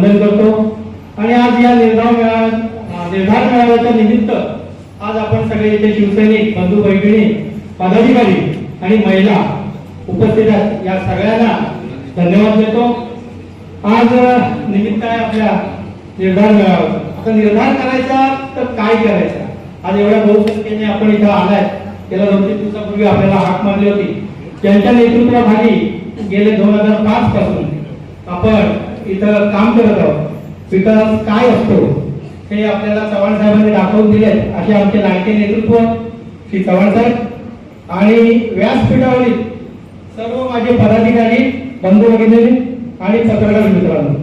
वंदन करतो. आणि आज या निर्धार मेळाव्या निर्धार मेळाव्याच्या निमित्त आज आपण सगळे इथे शिवसैनिक बंधू भगिनी पदाधिकारी आणि महिला उपस्थित आहेत. या सगळ्यांना धन्यवाद देतो. आज निमित्त आहे आपल्या निर्धार मेळाव्याचा. आता निर्धार करायचा तर काय करायचा? आज एवढ्या बहुसंख्येने आपण इथं आलाय. गेल्या दोन तीन दिवसापूर्वी आपल्याला हाक मारली होती. त्यांच्या नेतृत्वाखाली गेले दोन हजार पाच पासून आपण इथं काम करत आहोत. विकास काय असतो हे आपल्याला चव्हाण साहेबांनी दाखवून दिले असे आमचे लाडके नेतृत्व श्री चव्हाण साहेब आणि व्यासपीठावरील सर्व माझे पदाधिकारी बंधू भगिनी आणि पत्रकार मित्रांनो.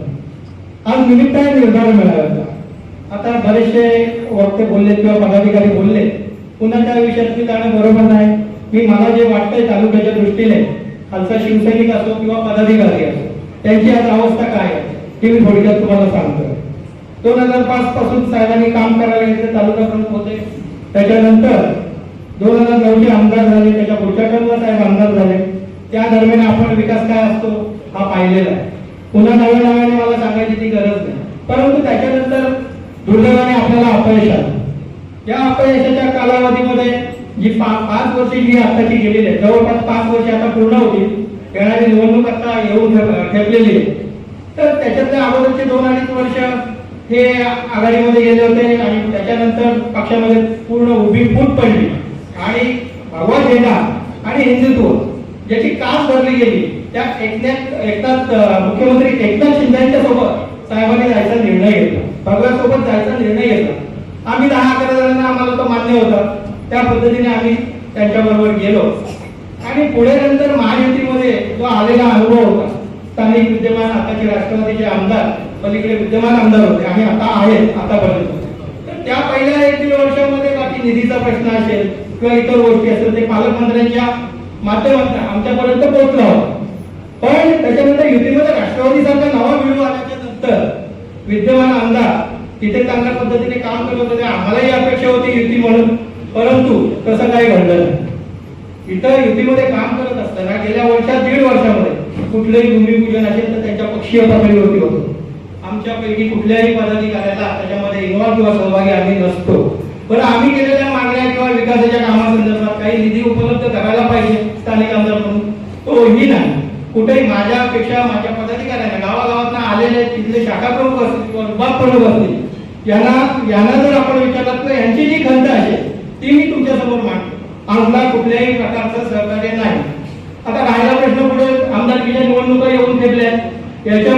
आज निमित्त आहे निर्धार मिळाव्याचा आता बरेचसे वक्ते बोलले किंवा पदाधिकारी बोलले पुन्हा त्या विषयात मी जाणं बरोबर नाही. मी मला जे वाटतंय तालुक्याच्या दृष्टीने खालचा शिवसैनिक असो किंवा पदाधिकारी असो त्यांची आज अवस्था काय? ते मी थोडक्यात तुम्हाला सांगतो दोन हजार पाच पासून साहेबांनी काम करायला घेतले तालुका प्रमुख होते. त्याच्यानंतर दोन हजार नऊचे आमदार झाले त्याच्या पुढच्या टर्मला साहेब आमदार झाले. त्या दरम्यान आपण विकास काय असतो हा पाहिलेला आहे. पुन्हा नव्या नव्याने मला सांगायची ती गरज नाही. परंतु त्याच्यानंतर दुर्दैवाने आपल्याला अपयश आलं. या अपयशाच्या कालावधीमध्ये जी पा- पाच वर्ष जी आताची गेलेली आहे जवळपास पाच वर्ष आता पूर्ण होती येणारी निवडणूक आता येऊन ठेपलेली आहे. तर त्याच्यातल्या अगोदरचे दोन अडीच वर्ष हे आघाडीमध्ये गेले होते आणि त्याच्यानंतर पक्षामध्ये पूर्ण उभी फूट पडली. आणि भगवा झेंडा आणि हिंदुत्व ज्याची कास धरली गेली त्या एकनाथ एकनाथ मुख्यमंत्री एकनाथ शिंदेच्या सोबत साहेबांनी जायचा निर्णय घेतला. भगव्यासोबत जायचा निर्णय घेतला. आम्ही दहा अकरा जणांना आम्हाला तो मान्य होता. त्या पद्धतीने आम्ही त्यांच्याबरोबर गेलो. आणि पुढे नंतर महायुतीमध्ये जो आलेला अनुभव होता स्थानिक विद्यमान आताचे राष्ट्रवादीचे आमदार पलीकडे विद्यमान आमदार होते आणि आता आहेत आतापर्यंत. तर त्या पहिल्या एक दीड वर्षामध्ये बाकी निधीचा प्रश्न असेल किंवा इतर गोष्टी असेल ते पालकमंत्र्यांच्या माध्यमातून आमच्यापर्यंत पोहोचला होता. पण त्याच्यानंतर युतीमध्ये राष्ट्रवादी सारखा नवा मिळू आल्याच्यानंतर विद्यमान आमदार तिथे चांगल्या पद्धतीने काम करत होते आम्हालाही अपेक्षा होती युती म्हणून परंतु तसं काही घडलं नाही. इथं युतीमध्ये काम करत असताना गेल्या वर्षात दीड वर्षामध्ये कुठलंही भूमिपूजन असेल तर त्यांच्या पक्षीय पातळीवरती होतो. आमच्यापैकी कुठल्याही पदाधिकाऱ्याला त्याच्यामध्ये इन्व्हॉल्व किंवा सहभागी आम्ही नसतो. पण आम्ही केलेल्या मागण्या किंवा विकासाच्या कामासंदर्भात काही निधी उपलब्ध करायला पाहिजे स्थानिक आमदार म्हणून? तोही नाही. कुठेही माझ्यापेक्षा माझ्या पदाधिकाऱ्यांना गावागावात आलेले तिथले शाखा प्रमुख असतील किंवा विभाग प्रमुख असतील यांना यांना जर आपण विचारलात तर यांची जी खंत आहे ती मी तुमच्यासमोर मांडतो. आम्हाला कुठल्याही प्रकारचं सहकार्य नाही. आता राहिला